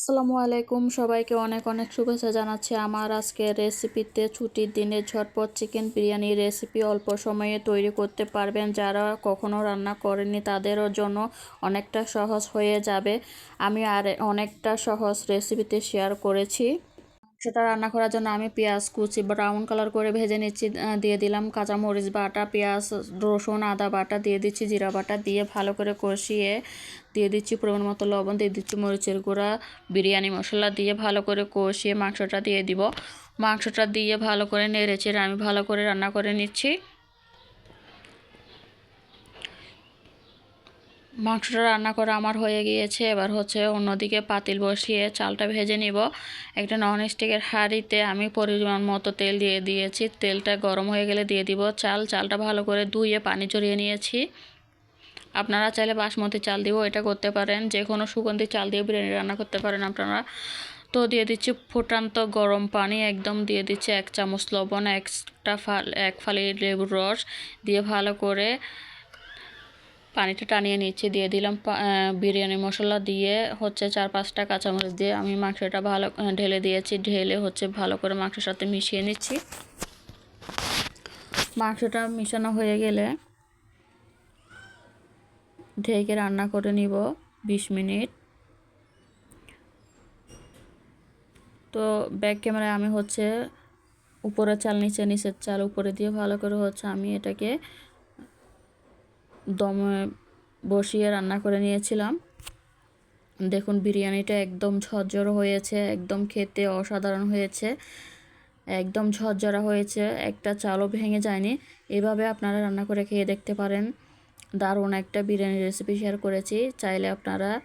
আসসালামু আলাইকুম। সবাইকে অনেক অনেক শুভেচ্ছা জানাচ্ছি আমার আজকের রেসিপিতে ছুটির দিনে ঝটপট চিকেন বিরিয়ানি রেসিপি অল্প সময়ে তৈরি করতে পারবেন। যারা কখনো রান্না করেনি তাদেরও জন্য অনেকটা সহজ হয়ে যাবে। আমি আর অনেকটা সহজ রেসিপিতে শেয়ার করেছি। সেটা রান্না করার জন্য আমি পেঁয়াজ কুচি ব্রাউন কালার করে ভেজে নিচ্ছি দিয়ে দিলাম কাঁচা মরিচ বাটা, পেঁয়াজ, রসুন, আদা বাটা, দিয়ে দিচ্ছি জিরা বাটা, দিয়ে ভালো করে কষিয়ে দিয়ে দিচ্ছি পরিমাণ মতো লবণ, দিয়ে দিচ্ছি মরিচের গুঁড়া, বিরিয়ানি মশলা দিয়ে ভালো করে কষিয়ে মাংসটা দিয়ে দিব। মাংসটা দিয়ে ভালো করে নেড়েছে আমি ভালো করে রান্না করে নিচ্ছি। মাংসটা রান্না করা আমার হয়ে গিয়েছে। এবার হচ্ছে অন্যদিকে পাতিল বসিয়ে চালটা ভেজে নিব। একটা নন স্টিকের হাঁড়িতে আমি পরিমাণ মতো তেল দিয়ে দিয়েছি। তেলটা গরম হয়ে গেলে দিয়ে দিব চাল। চালটা ভালো করে ধুয়ে পানি চড়িয়ে নিয়েছি। আপনারা চাইলে বাসমতি চাল দিয়েও এটা করতে পারেন। যে কোনো সুগন্ধি চাল দিয়ে বিরিয়ানি রান্না করতে পারেন আপনারা। তো দিয়ে দিচ্ছি ফুটান্ত গরম পানি। একদম দিয়ে দিচ্ছি এক চামচ লবণ, একটা ফাল, এক ফালি লেবুর রস। দিয়ে ভালো করে পানিটা টানিয়ে নিচ্ছি, দিয়ে দিলাম বিরিয়ানি মশলা দিয়ে হচ্ছে চার পাঁচটা কাঁচামরিচ দিয়ে আমি মাংসটা ভালো ঢেলে দিয়েছি, ঢেলে হচ্ছে ভালো করে মাংসের সাথে মিশিয়ে নিচ্ছি। মাংসটা মিশানো হয়ে গেলে ঢেকে রান্না করে নিব বিশ মিনিট। তো ব্যাক ক্যামেরায় আমি হচ্ছে উপরে চাল, নিচে নিচের চাল উপরে দিয়ে ভালো করে হচ্ছে আমি এটাকে দমে বসিয়ে রান্না করে নিয়েছিলাম। দেখুন, বিরিয়ানিটা একদম ঝরঝর হয়েছে, একদম খেতে অসাধারণ হয়েছে, একদম ঝরঝরা হয়েছে, একটা চালও ভেঙে যায়নি। এভাবে আপনারা রান্না করে খেয়ে দেখতে পারেন। দারুণ একটা বিরিয়ানি রেসিপি শেয়ার করেছি। চাইলে আপনারা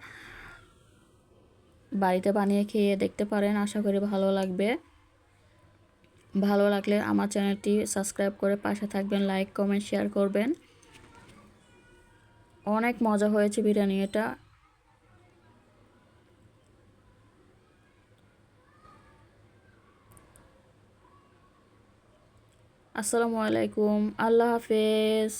বাড়িতে বানিয়ে খেয়ে দেখতে পারেন, আশা করি ভালো লাগবে। ভালো লাগলে আমার চ্যানেলটি সাবস্ক্রাইব করে পাশে থাকবেন লাইক কমেন্ট শেয়ার করবেন। অনেক মজা হয়েছে বিরিয়ানি এটা। আসসালামু আলাইকুম আল্লাহ হাফেজ।